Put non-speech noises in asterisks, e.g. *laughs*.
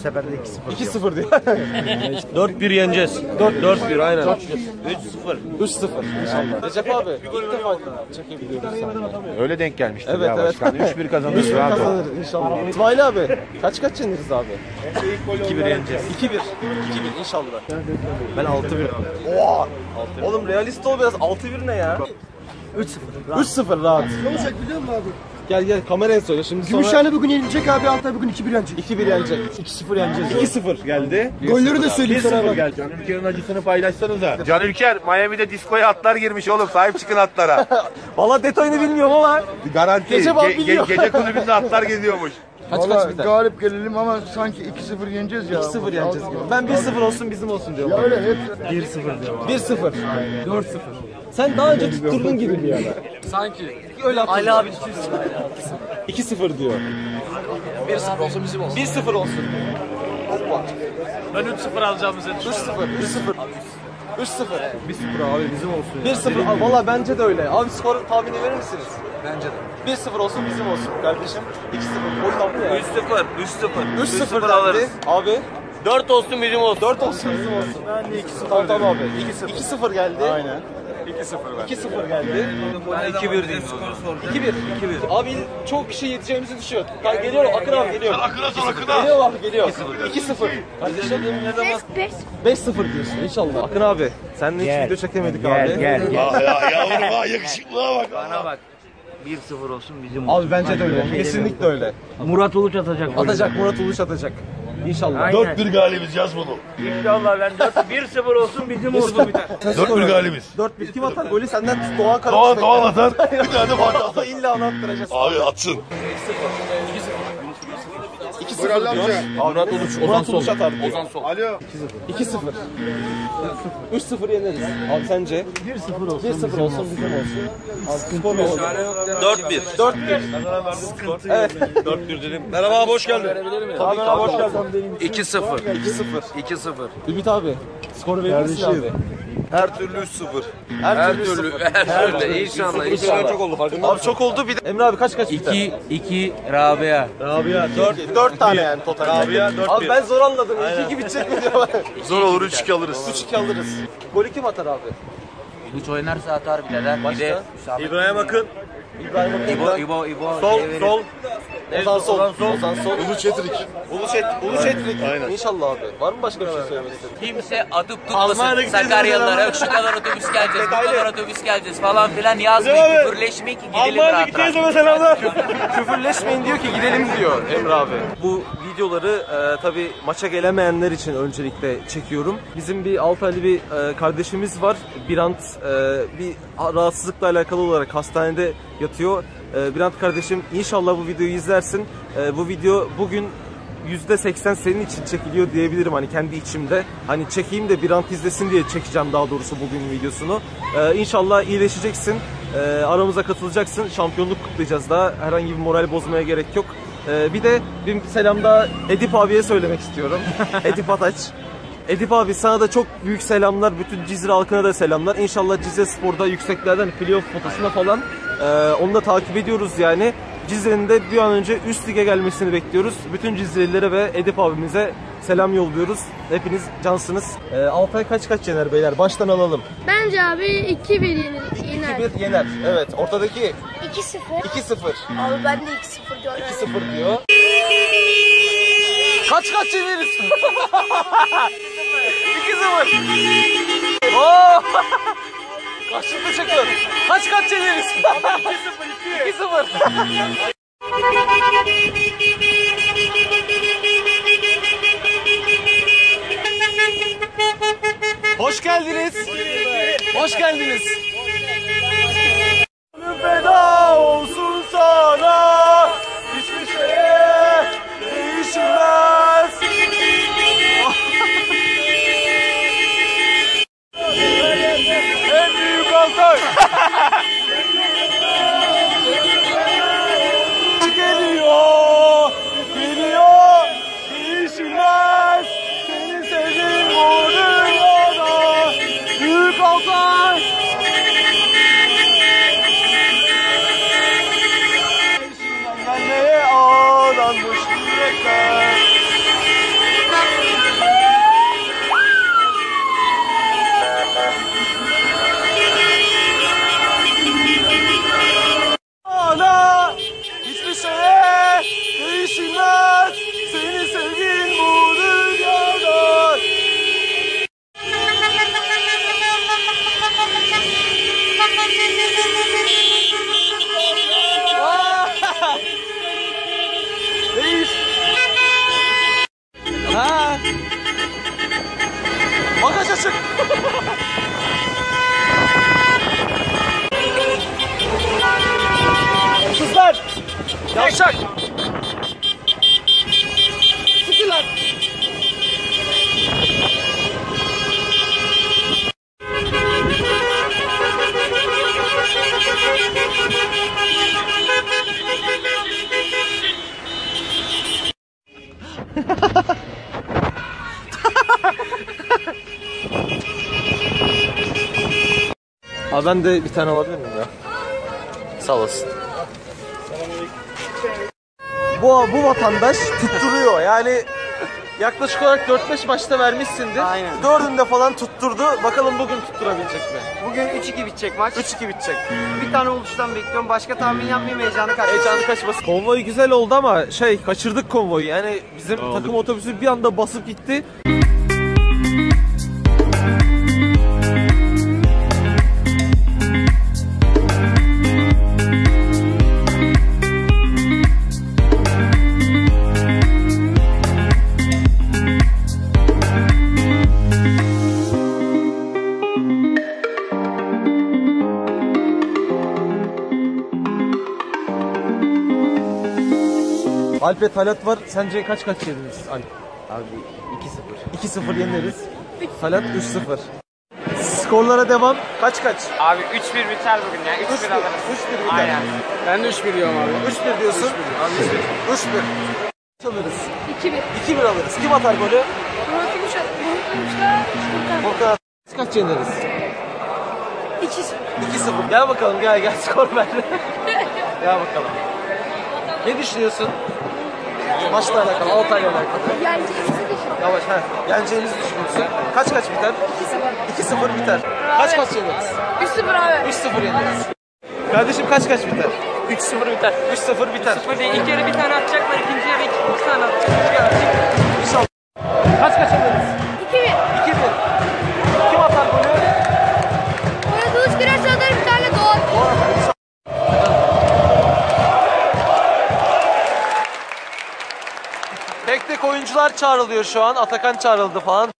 sefer de 2-0 2-0 diyor. 4-1 *laughs* yeneceğiz. 4-1 aynen. 3-0. 3-0 inşallah. Recep abi ilk defa çekebiliyoruz. Öyle denk gelmiştir Evet, ya evet. başkan. 3-1 kazanırız 3-1 rahat ol. kazanır inşallah. İsmail abi kaç kaç yeniriz abi? 2-1 yeneceğiz. 2-1. 2-1 inşallah. Ben 6-1. Oha! Oğlum realist ol biraz 6-1 ne ya? 3-0. 3-0 rahat. Ne olacak biliyor musun abi? Gel gel kameraya söyle şimdi sonra Gümüşhane bugün yenilecek abi Altay bugün 2-1 yenecek. 2-1 yenecek. 2-0 yeneceğiz. 2-0 geldi. Golleri de söyleyeyim sana bak. Gel Can Ülker'in acısını paylaşsanıza. Can Ülker Miami'de diskoya atlar girmiş oğlum. Sahip çıkın atlara. *laughs* Valla detayını bilmiyorum ama Garanti. Gece bal Ge- ge- biliyor. gece kulübünde atlar geziyormuş. Kaç kaç Valla biter? galip gelelim ama sanki 2-0 yeneceğiz ya. 2-0 yeneceğiz gibi. Ben 1-0 olsun bizim olsun diyorum. Ya öyle hep 1-0. 4-0. Sen daha önce tutturdun gibi bir ara. Sanki. Öyle Ali abi 2-0 diyor. 1-0 olsun bizim olsun. 1-0 olsun. Ben 3-0 alacağımızı 3-0. 3-0. 3-0. 1-0 abi bizim olsun. 1-0. Aa, Valla bence de öyle. Abi skor tahmini verir misiniz? Bence de. 1-0 olsun bizim olsun kardeşim. 2-0. Oyun aldı ya. 3-0. 3-0. 3-0 alırız. Abi 4 olsun bizim olsun. 4 olsun bizim olsun. Ben de 2-0. Tamam tamam abi. 2-0 geldi. Aynen. 2-0 geldi. Ben 2-1 diyeyim. 2-1. 2-1. Abi çok kişi yeteceğimizi düşünüyor. Geliyor Akın abi geliyor. Akın'a sor Akın'a. Geliyor abi geliyor. 2-0. Kardeşim ne zaman? 5-0 diyorsun inşallah. Akın abi seninle hiç Gel. video çekemedik Gel abi. gel gel. Bana bak. 1-0 olsun bizim olsun. Abi bence de öyle. Kesinlikle öyle. Murat Uluç atacak. Atacak Murat Uluş atacak. İnşallah. Aynen. 4-1 galibiz yaz bunu. İnşallah ben 4 1-0 olsun bizim olsun biter. 4-1 galibiz. 4-1 kim atar golü senden Doğan Karat. Doğan Doğan atar. *laughs* Bir tane Fatih atar. İlla onu attıracağız. Abi atsın. 2-0 diyor. Murat Uluç, Murat Uluç atar. Ozan Sol. Alo. 2-0. 3-0 yeneriz. Abi sence? 1-0 olsun. 1-0 olsun bizim olsun. Abi skor ne olur? 4-1. 4-1. Evet. *laughs* 4-1 dedim. Merhaba hoş geldin. Tabii ki abi hoş geldin. 2-0. 2-0. 2-0. Ümit abi. Skor verir misin abi? Her türlü 3-0. Her, Her türlü türlü. sıfır. Her türlü. İnşallah. İnşallah çok oldu farkında Abi çok oldu bir de. Emre abi kaç kaç biter? 2 2 Rabia. Rabia 4 4 tane yani total. Rabia 4-1. Abi ben zor anladım. 2-2 bitecek mi diyorlar. *laughs* Zor olur 3-2 alırız. 3-2 alırız. Golü kim atar abi? Uluç oynarsa atar birader. Bir de? İbrahim Akın. İbrahim İbo Akın'dan. İbo İbo. Sol. Sol. Ozan Sol. Ozan Sol. Ozan Sol. Uluç Etrik. Uluş et, Uluş etrik. İnşallah abi. Var mı başka bir şey söylemek istediğin? Kimse atıp Almanya'da tutmasın. gideceğiz Sakaryalılara şu kadar otobüs geleceğiz, bu Detaylı. kadar otobüs geleceğiz falan filan yazmayın. abi. Küfürleşmeyin ki gidelim Almanya'da rahat gideceğiz rahat. ama selamlar. Küfürleşmeyin diyor ki gidelim diyor Emre abi. Bu videoları e, tabi maça gelemeyenler için öncelikle çekiyorum. Bizim bir 6 aylı bir e, kardeşimiz var. Birant e, bir rahatsızlıkla alakalı olarak hastanede yatıyor. E, Birant kardeşim inşallah bu videoyu izlersin. E, bu video bugün %80 senin için çekiliyor diyebilirim hani kendi içimde. Hani çekeyim de bir ant izlesin diye çekeceğim daha doğrusu bugün videosunu. Ee, inşallah iyileşeceksin. Ee, aramıza katılacaksın. Şampiyonluk kutlayacağız daha. Herhangi bir moral bozmaya gerek yok. Ee, bir de bir selam daha Edip abiye söylemek istiyorum. *laughs* Edip Ataç. Edip abi sana da çok büyük selamlar. Bütün Cizre halkına da selamlar. İnşallah Cizre Spor'da yükseklerden playoff potasına falan ee, onu da takip ediyoruz yani. Cizre'nin de bir an önce üst lige gelmesini bekliyoruz. Bütün Cizre'lilere ve Edip abimize selam yolluyoruz. Hepiniz cansınız. Ee, Altay kaç kaç yener beyler? Baştan alalım. Bence abi 2-1 yener. 2-1 yener. Evet. Ortadaki 2-0. 2-0. Abi ben de 2-0 diyorum. 2-0 diyor. kaç kaç yeneriz? *laughs* 2-0. 2-0. *laughs* Kaçlıklı çekiyor. Kaç kaç çekeriz? 2-0 2-0. Hoş geldiniz. Hoş geldiniz. 老ม่ Yavşak. Sıkılar. Abi ben de bir tane alabilir miyim ya? Sağ olasın. Bu, bu vatandaş tutturuyor yani yaklaşık olarak 4-5 maçta vermişsindir. Aynen. Dördünde falan tutturdu. Bakalım bugün tutturabilecek mi? Bugün 3-2 bitecek maç. 3-2 bitecek. Bir tane oluştan bekliyorum. Başka tahmin yapmayayım heyecanı kaç. Heyecanı kaçmasın. Konvoy güzel oldu ama şey kaçırdık konvoyu. Yani bizim takım otobüsü bir anda basıp gitti. Alp ve Talat var. Sence kaç kaç yeniriz Alp? Abi 2-0. 2-0 yeneriz. Talat 3-0. Skorlara devam. Kaç kaç? Abi 3-1 biter bugün ya. 3-1 alırız. 3-1 biter. Aynen. Ben de 3-1 diyorum abi. 3-1 diyorsun. 3-1. 3-1. alırız. 2-1. 2-1 alırız. Kim atar golü? Murat Yumuşak. Murat Yumuşak. Furkan. Kaç kaç yeneriz? 2-0. 2-0. Gel bakalım gel gel *laughs* skor ver. *laughs* gel bakalım. Ne düşünüyorsun? Maçla alakalı, Altay'la alakalı. Yani ikisi Yavaş ha. Yeneceğimizi düşünüyorsun. Kaç kaç biter? 2-0 biter. Kaç kaç yeneriz? 3-0 abi. 3-0 yeneriz. Kardeşim kaç kaç biter? 3-0 biter. 3-0 biter. Böyle ilk yarı bir tane atacaklar, ikinci yarı iki, iki tane atacaklar. Tek tek oyuncular çağrılıyor şu an. Atakan çağrıldı falan.